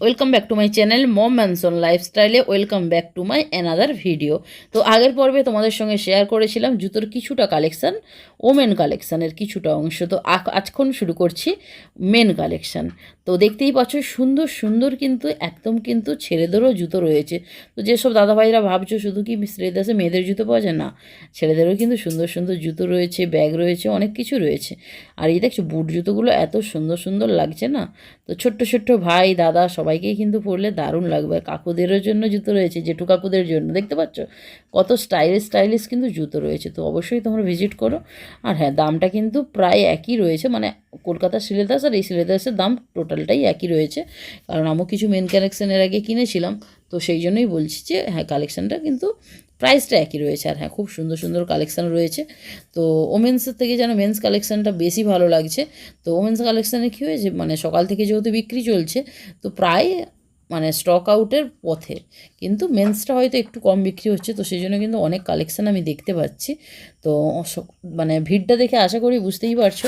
Welcome back to my channel mom mansion লাইফস্টাইলে welcome back to my another video তো আগের পর্বে তোমাদের সঙ্গে শেয়ার করেছিলাম জুতোর কিছুটা কালেকশান ওমেন কালেকশানের কিছুটা অংশ। তো আজখন শুরু করছি মেন কালেকশান। তো দেখতেই পাচ্ছ, সুন্দর সুন্দর কিন্তু, একদম কিন্তু ছেলেদেরও জুতো রয়েছে। তো যেসব দাদাভাইরা ভাবছ, শুধু কি শ্রীদাসে মেয়েদের জুতো পাওয়া যায়? না, ছেলেদেরও কিন্তু সুন্দর সুন্দর জুতো রয়েছে, ব্যাগ রয়েছে, অনেক কিছু রয়েছে। আর এই দেখছ, বুট জুতোগুলো এত সুন্দর সুন্দর লাগছে না? তো ছোট্ট ছোট্ট ভাই, দাদা সবাইকেই কিন্তু পরলে দারুণ লাগবে। কাকুদেরও জন্য জুতো রয়েছে, জেঠু কাকুদের জন্য। দেখতে পাচ্ছ? কত স্টাইলিশ স্টাইলিশ কিন্তু জুতো রয়েছে, তো অবশ্যই তোমরা ভিজিট করো। আর হ্যাঁ দামটা কিন্তু প্রায় একই রয়েছে মানে কলকাতার সিলেদাস আর এই সিলেদাসের দাম টোটালটাই একই রয়েছে। কারণ আমিও কিছু মেন কালেকশানের আগে কিনেছিলাম, তো সেই জন্যই বলছি যে হ্যাঁ কালেকশানটা কিন্তু প্রাইসটা একই রয়েছে। আর হ্যাঁ খুব সুন্দর সুন্দর কালেকশান রয়েছে। তো ওমেন্সের থেকে যেন মেন্স কালেকশানটা বেশি ভালো লাগছে, তো ওমেন্স কালেকশানে কী হয়েছে মানে সকাল থেকে যেহেতু বিক্রি চলছে, তো প্রায় মানে স্টক আউটের পথে। কিন্তু মেন্সটা হয়তো একটু কম বিক্রি হচ্ছে, তো সেই জন্য কিন্তু অনেক কালেকশান আমি দেখতে পাচ্ছি। তো মানে ভিড়টা দেখে আশা করি বুঝতেই পারছ।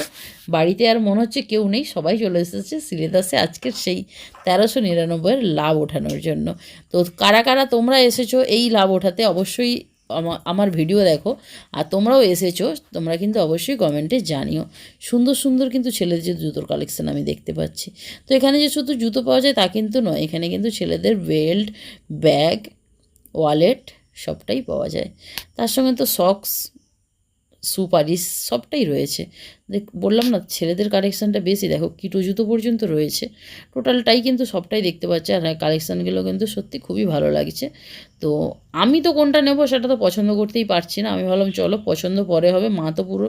বাড়িতে আর মনে হচ্ছে কেউ নেই, সবাই চলে এসেছে সিলেদাসে আজকের সেই তেরোশো নিরানব্বইয়ের লাভ ওঠানোর জন্য। তো কারা কারা তোমরা এসেছ এই লাভ ওঠাতে অবশ্যই আমার ভিডিও দেখো, আর তোমরাও এসেছ, তোমরা কিন্তু অবশ্যই কমেন্টে জানিও। সুন্দর সুন্দর কিন্তু ছেলেদের যে জুতোর কালেকশান আমি দেখতে পাচ্ছি। তো এখানে যে শুধু জুতো পাওয়া যায় তা কিন্তু নয়, এখানে কিন্তু ছেলেদের বেল্ট ব্যাগ ওয়ালেট সবটাই পাওয়া যায়। তার সঙ্গে তো সক্স সুপারিশ সবটাই রয়েছে। বললাম না, ছেলেদের কালেকশানটা বেশি। দেখো, কিটো জুতো পর্যন্ত রয়েছে। টোটালটাই কিন্তু সবটাই দেখতে পাচ্ছি। আর হ্যাঁ কালেকশানগুলো কিন্তু সত্যি খুবই ভালো লাগছে। তো আমি তো কোনটা নেব সেটা তো পছন্দ করতেই পারছি না। আমি ভাবলাম, চলো, পছন্দ পরে হবে। মা তো পুরো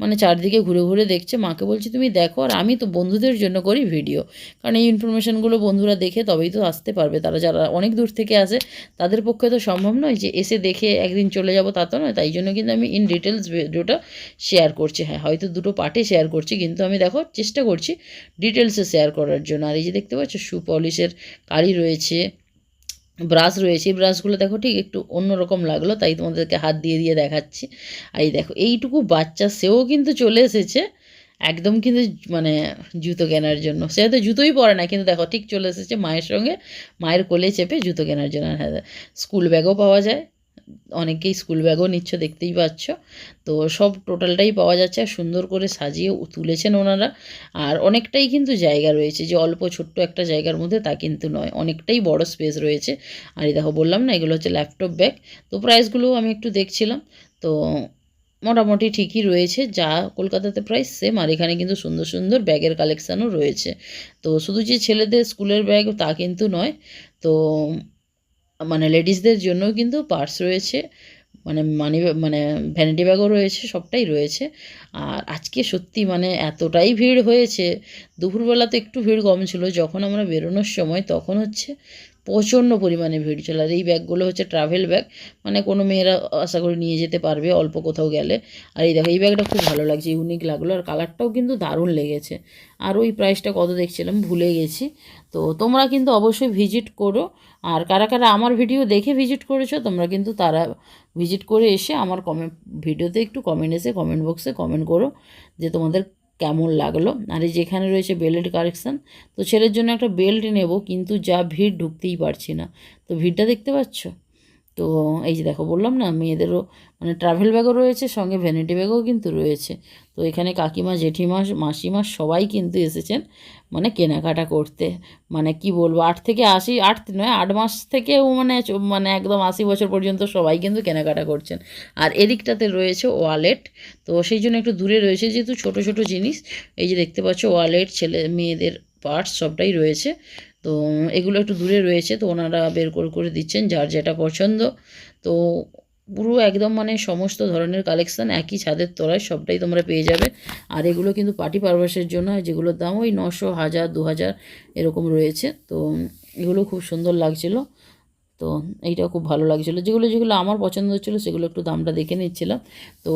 মানে চারদিকে ঘুরে ঘুরে দেখছে। মাকে বলছি, তুমি দেখো আর আমি তো বন্ধুদের জন্য করি ভিডিও কারণ এই ইনফরমেশানগুলো বন্ধুরা দেখে তবেই তো আসতে পারবে। তারা যারা অনেক দূর থেকে আসে, তাদের পক্ষে তো সম্ভব নয় যে এসে দেখে একদিন চলে যাব তা তো নয়। তাই জন্য কিন্তু আমি ইন ডিটেলস ভিডিওটা শেয়ার করছি। হ্যাঁ হয়তো দুটো পার্টে শেয়ার করছি, কিন্তু আমি দেখো চেষ্টা করছি ডিটেলসে শেয়ার করার জন্য। আর এই যে দেখতে পাচ্ছ শু পলিশের কালি রয়েছে ব্রাশ রয়েছে, এই ব্রাশগুলো দেখো ঠিক একটু অন্যরকম লাগল, তাই তোমাদেরকে হাত দিয়ে দিয়ে দেখাচ্ছি। আর এই দেখো, এইটুকু বাচ্চা, সেও কিন্তু চলে এসেছে, একদম কিন্তু মানে জুতো কেনার জন্য। সে হয়তো জুতোই পরে না, কিন্তু দেখো ঠিক চলে এসেছে মায়ের সঙ্গে, মায়ের কোলে চেপে জুতো কেনার জন্য। স্কুল ব্যাগও পাওয়া যায়। অনেকেই স্কুল ব্যাগও নিচ্ছ, দেখতেই পাচ্ছ। তো সব টোটালটাই পাওয়া যাচ্ছে, আর সুন্দর করে সাজিয়ে তুলেছেন ওনারা। আর অনেকটাই কিন্তু জায়গা রয়েছে, যে অল্প ছোট্ট একটা জায়গার মধ্যে তা কিন্তু নয়, অনেকটাই বড় স্পেস রয়েছে। আর দেখো বললাম না, এগুলো হচ্ছে ল্যাপটপ ব্যাগ তো প্রাইসগুলোও আমি একটু দেখছিলাম। তো মোটামুটি ঠিকই রয়েছে, যা কলকাতাতে প্রাইস সেম আর এখানে কিন্তু সুন্দর সুন্দর ব্যাগের কালেকশানও রয়েছে। তো শুধু যে ছেলেদের স্কুলের ব্যাগ তা কিন্তু নয়। তো মানে লেডিসদের জন্যও কিন্তু পার্স রয়েছে মানে মানি মানে ভ্যানিটি ব্যাগও রয়েছে, সবটাই রয়েছে। আর আজকে সত্যি মানে এতটাই ভিড় হয়েছে দুপুরবেলা তো একটু ভিড় কম ছিল, যখন আমরা বেরোনোর সময় তখন হচ্ছে প্রচণ্ড পরিমাণে ভিড় ছিল আর এই ব্যাগগুলো হচ্ছে ট্রাভেল ব্যাগ মানে কোনো মেয়েরা আশা করি নিয়ে যেতে পারবে অল্প কোথাও গেলে। আর এই দেখো, এই ব্যাগটা খুব ভালো লাগছে ইউনিক লাগল। আর কালারটাও কিন্তু দারুণ লেগেছে। আর ওই প্রাইসটা কত দেখছিলাম, ভুলে গেছি। তো তোমরা কিন্তু অবশ্যই ভিজিট করো। আর কারা কারা আমার ভিডিও দেখে ভিজিট করেছ, তোমরা কিন্তু তারা ভিজিট করে এসে আমার কমেন্ট ভিডিওতে একটু কমেন্ট এসে কমেন্ট বক্সে কমেন্ট করো যে তোমাদের কেমন লাগল। আর যেখানে রয়েছে বেল্ট কালেকশান তো ছেলের জন্য একটা বেল্ট নেব, কিন্তু যা ভিড় ঢুকতেই পারছি না। তো ভিড়টা দেখতে পাচ্ছ? তো এই যে দেখো বললাম না, মেয়েদেরও মানে ট্রাভেল ব্যাগও রয়েছে, সঙ্গে ভ্যানিটি ব্যাগও কিন্তু রয়েছে। তো এখানে কাকিমা, জেঠিমা, মাসিমা সবাই কিন্তু এসেছেন মানে কেনাকাটা করতে। মানে কি বলব, আট থেকে আশি, আট নয়, আট মাস থেকেও মানে মানে একদম আশি বছর পর্যন্ত সবাই কিন্তু কেনাকাটা করছেন। আর এদিকটাতে রয়েছে ওয়ালেট তো সেই জন্য একটু দূরে রয়েছে যেহেতু ছোট ছোট জিনিস। এই যে দেখতে পাচ্ছ ওয়ালেট ছেলে, মেয়েদের পার্টস সবটাই রয়েছে। তো এগুলো একটু দূরে রয়েছে, তো ওনারা বের করে করে দিচ্ছেন যার যেটা পছন্দ। তো পুরো একদম মানে সমস্ত ধরনের কালেকশান একই ছাদের তলায় সবটাই তোমরা পেয়ে যাবে। আর এগুলো কিন্তু পার্টি পারপাসের জন্য যেগুলোর দাম ওই নশো, হাজার, দু হাজার এরকম রয়েছে। তো এগুলো খুব সুন্দর লাগছিল। তো এইটাও খুব ভালো লাগছিল। যেগুলো যেগুলো আমার পছন্দ হচ্ছিল, সেগুলো একটু দামটা দেখে নিচ্ছিলাম। তো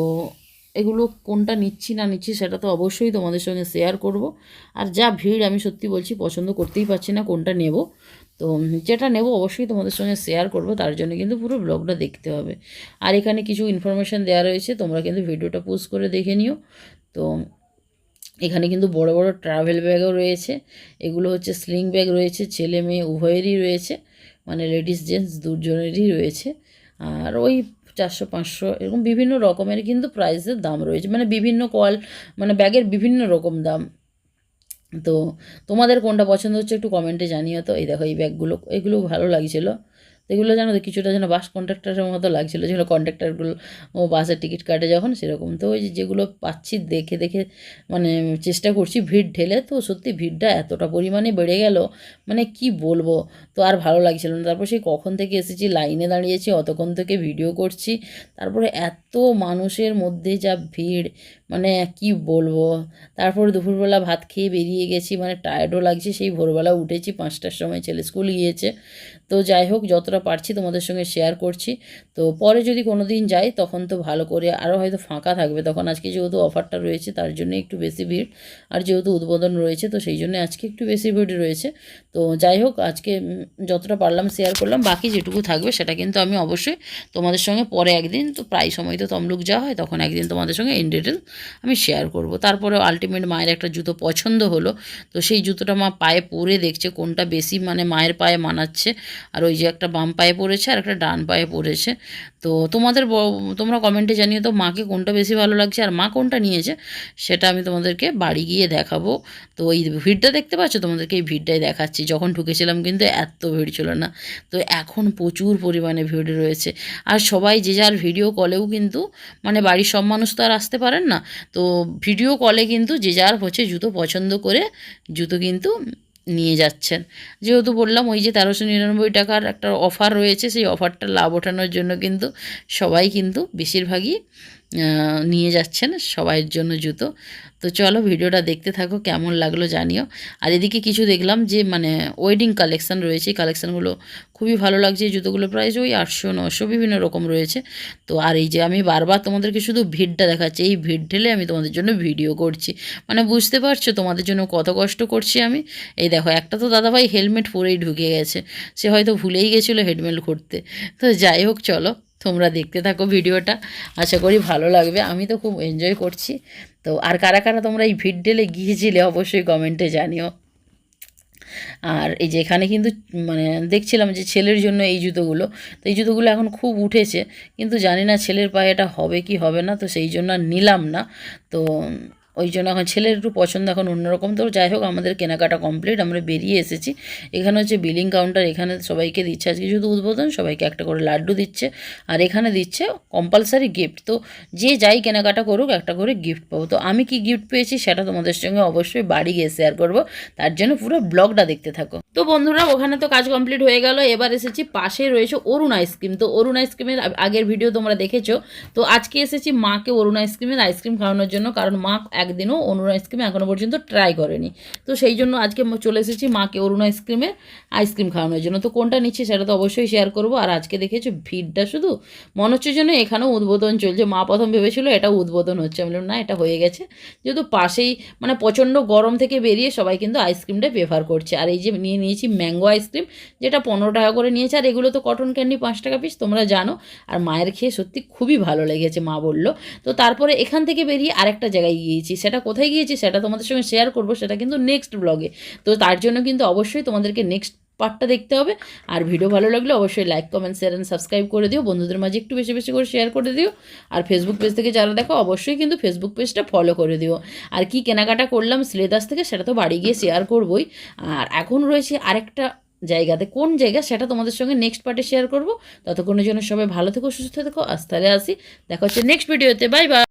এগুলো কোনটা নিচ্ছি, না নিচ্ছি সেটা তো অবশ্যই তোমাদের সঙ্গে শেয়ার করব। আর যা ভিড়, আমি সত্যি বলছি, পছন্দ করতেই পারছি না কোনটা নেব। তো যেটা নেব অবশ্যই তোমাদের সঙ্গে শেয়ার করব, তার জন্য কিন্তু পুরো ব্লগটা দেখতে হবে। আর এখানে কিছু ইনফরমেশান দেওয়া রয়েছে, তোমরা কিন্তু ভিডিওটা পোস্ট করে দেখে নিও। তো এখানে কিন্তু বড় বড় ট্রাভেল ব্যাগও রয়েছে, এগুলো হচ্ছে স্লিং ব্যাগ রয়েছে, ছেলে মেয়ে উভয়েরই রয়েছে মানে লেডিস জেন্টস দুজনেরই রয়েছে। আর ওই চারশো, পাঁচশো এরকম বিভিন্ন রকমের কিন্তু প্রাইসের দাম রয়েছে। মানে বিভিন্ন কল মানে ব্যাগের বিভিন্ন রকম দাম। তো তোমাদের কোনটা পছন্দ হচ্ছে একটু কমেন্টে জানিও তো। এই দেখো এই ব্যাগগুলো, এগুলো ভালো লাগছিল। এগুলো যেন তো, কিছুটা যেন বাস কন্ডাক্টারের মতো লাগছিল, যেগুলো কন্ডাক্টারগুলো ও বাসের টিকিট কাটে যখন, সেরকম। তো ওই যেগুলো পাচ্ছি দেখে দেখে মানে চেষ্টা করছি ভিড় ঢেলে, তো সত্যি ভিড়টা এতটা পরিমাণে বেড়ে গেল মানে কি বলব? তো আর ভালো লাগছিল না। তারপর সেই কখন থেকে এসেছি, লাইনে দাঁড়িয়েছি, অতক্ষণ থেকে ভিডিও করছি, তারপরে এত মানুষের মধ্যে যা ভিড় মানে কি বলব? তারপর দুপুরবেলা ভাত খেয়ে বেরিয়ে গেছি মানে টায়ার্ডও লাগছে, সেই ভোরবেলা উঠেছি পাঁচটার সময়, ছেলে স্কুল গিয়েছে। তো যাই হোক, যতটা পারছি তোমাদের সঙ্গে শেয়ার করছি। তো পরে যদি কোনো দিন যাই, তখন তো ভালো করে আরও হয়তো ফাঁকা থাকবে। তখন আজকে যেহেতু অফারটা রয়েছে, তার জন্য একটু বেশি ভিড়। আর যেহেতু উদ্বোধন রয়েছে, তো সেই জন্য আজকে একটু বেশি ভিড় রয়েছে। তো যাই হোক, আজকে যতটা পারলাম শেয়ার করলাম, বাকি যেটুকু থাকবে, সেটা কিন্তু আমি অবশ্যই তোমাদের সঙ্গে পরে একদিন, তো প্রায় সময় তো তমলুক যাওয়া হয়, তখন একদিন তোমাদের সঙ্গে ইন ডিটেল আমি শেয়ার করব। তারপরে আলটিমেট মায়ের একটা জুতো পছন্দ হলো, তো সেই জুতোটা মা পায়ে পরে দেখছে, কোনটা বেশি মানে মায়ের পায়ে মানাচ্ছে, আর ওই যে একটা বাম পায়ে পড়েছে আর একটা ডান পায়ে পড়েছে। তো তোমাদের তোমরা কমেন্টে জানিয়ে তো মাকে কোনটা বেশি ভালো লাগছে আর মা কোনটা নিয়েছে, সেটা আমি তোমাদেরকে বাড়ি গিয়ে দেখাবো। তো এই ভিড়টা দেখতে পাচ্ছ? তোমাদেরকে এই ভিড়টাই দেখাচ্ছি। যখন ঢুকেছিলাম কিন্তু এত ভিড় ছিল না। তো এখন প্রচুর পরিমাণে ভিড় রয়েছে। আর সবাই যে যার ভিডিও কলেও কিন্তু মানে বাড়ির সব মানুষ তো আর আসতে পারেন না। তো ভিডিও কলে কিন্তু যে যার হচ্ছে জুতো পছন্দ করে, জুতো কিন্তু নিয়ে যাচ্ছেন। যেহেতু বললাম ওই যে তেরোশো নিরানব্বই টাকার একটা অফার রয়েছে, সেই অফারটা লাভ ওঠানোর জন্য কিন্তু সবাই কিন্তু বেশিরভাগই নিয়ে যাচ্ছেন সবাইয়ের জন্য জুতো। তো চলো ভিডিওটা দেখতে থাকো, কেমন লাগল জানিও। আর এদিকে কিছু দেখলাম যে মানে ওয়েডিং কালেকশন রয়েছে। কালেকশানগুলো খুবই ভালো লাগছে, এই জুতোগুলো প্রাইস ওই আটশো নশো বিভিন্ন রকম রয়েছে। তো আর এই যে আমি বারবার তোমাদেরকে শুধু ভিড়টা দেখাচ্ছি, এই ভিড় ঢেলে আমি তোমাদের জন্য ভিডিও করছি। মানে বুঝতে পারছ, তোমাদের জন্য কত কষ্ট করছি আমি। এই দেখো, একটা তো দাদাভাই হেলমেট পরেই ঢুকে গেছে। সে হয়তো ভুলেই গেছিল হেলমেট করতে তো যাই হোক, চলো। তোমরা দেখতে থাকো ভিডিওটা। আশা করি ভালো লাগবে। আমি তো খুব এনজয় করছি। তো আর কারা কারা তোমরা এই ভিড় ঢেলে গিয়েছিলে অবশ্যই কমেন্টে জানিও। আর এই যে এখানে কিন্তু মানে দেখছিলাম যে ছেলের জন্য এই জুতোগুলো। তো এই জুতোগুলো এখন খুব উঠেছে। কিন্তু জানি না ছেলের পায়ে এটা হবে কি হবে না। তো সেই জন্য নিলাম না। তো ওই জন্য এখন ছেলের একটু পছন্দ এখন অন্যরকম। তো যাই হোক, আমাদের কেনাকাটা কমপ্লিট আমরা বেরিয়ে এসেছি। এখানে হচ্ছে বিলিং কাউন্টার এখানে সবাইকে দিচ্ছে আজকে শুধু উদ্বোধন, সবাইকে একটা করে লাড্ডু দিচ্ছে। আর এখানে দিচ্ছে কম্পালসারি গিফট তো যে যাই কেনাকাটা করুক, একটা করে গিফট পাবো। তো আমি কি গিফট পেয়েছি সেটা তোমাদের সঙ্গে অবশ্যই বাড়ি গিয়ে শেয়ার করব। তার জন্য পুরো ব্লগটা দেখতে থাকো। তো বন্ধুরা, ওখানে তো কাজ কমপ্লিট হয়ে গেল। এবার এসেছি, পাশে রয়েছে অরুণ আইসক্রিম তো অরুণ আইসক্রিমের আগের ভিডিও তোমরা দেখেছ। তো আজকে এসেছি মাকে অরুণ আইসক্রিমের আইসক্রিম খাওয়ানোর জন্য। কারণ মা একদিনও অরুণ আইসক্রিম এখনও পর্যন্ত ট্রাই করেনি। তো সেই জন্য আজকে চলে এসেছি মাকে অরুণ আইসক্রিমের আইসক্রিম খাওয়ানোর জন্য। তো কোনটা নিচ্ছি সেটা তো অবশ্যই শেয়ার করব। আর আজকে দেখেছ ভিড়টা শুধু? মনে হচ্ছে যেন এখানেও উদ্বোধন চলছে। মা প্রথম ভেবেছিল এটা উদ্বোধন হচ্ছে। আমি বললাম, না, এটা হয়ে গেছে। যেহেতু পাশেই মানে প্রচণ্ড গরম থেকে বেরিয়ে সবাই কিন্তু আইসক্রিমটা প্রেফার করছে। আর এই যে নিয়ে নিয়েছি ম্যাঙ্গো আইসক্রিম যেটা পনেরো টাকা করে নিয়েছে। আর এগুলো তো কটন ক্যান্ডি পাঁচ টাকা পিস তোমরা জানো। আর মায়ের খেয়ে সত্যি খুবই ভালো লেগেছে, মা বলল। তো তারপরে এখান থেকে বেরিয়ে আরেকটা জায়গায় গিয়েছি, সেটা কোথায় গিয়েছি সেটা তোমাদের সঙ্গে শেয়ার করব, সেটা কিন্তু নেক্সট ব্লগে তো তার জন্য কিন্তু অবশ্যই তোমাদেরকে নেক্সট পার্টটা দেখতে হবে। আর ভিডিও ভালো লাগলে অবশ্যই like comment share and subscribe করে দিও। বন্ধুদের মাঝে একটু বেশি বেশি করে শেয়ার করে দিও। আর ফেসবুক পেজ থেকে যারা দেখো, অবশ্যই কিন্তু ফেসবুক পেজটা ফলো করে দিও। আর কি কেনাকাটা করলাম সিলেদাস থেকে, সেটা তো বাড়ি গিয়ে শেয়ার করবই। আর এখন রয়েছে আরেকটা জায়গাতে, কোন জায়গা সেটা তোমাদের সঙ্গে নেক্সট পার্টে শেয়ার করব। ততক্ষণের জন্য সবাই ভালো থেকো, সুস্থ থেকো, আজ তাহলে আসি। দেখা হচ্ছে নেক্সট ভিডিওতে বাই বাই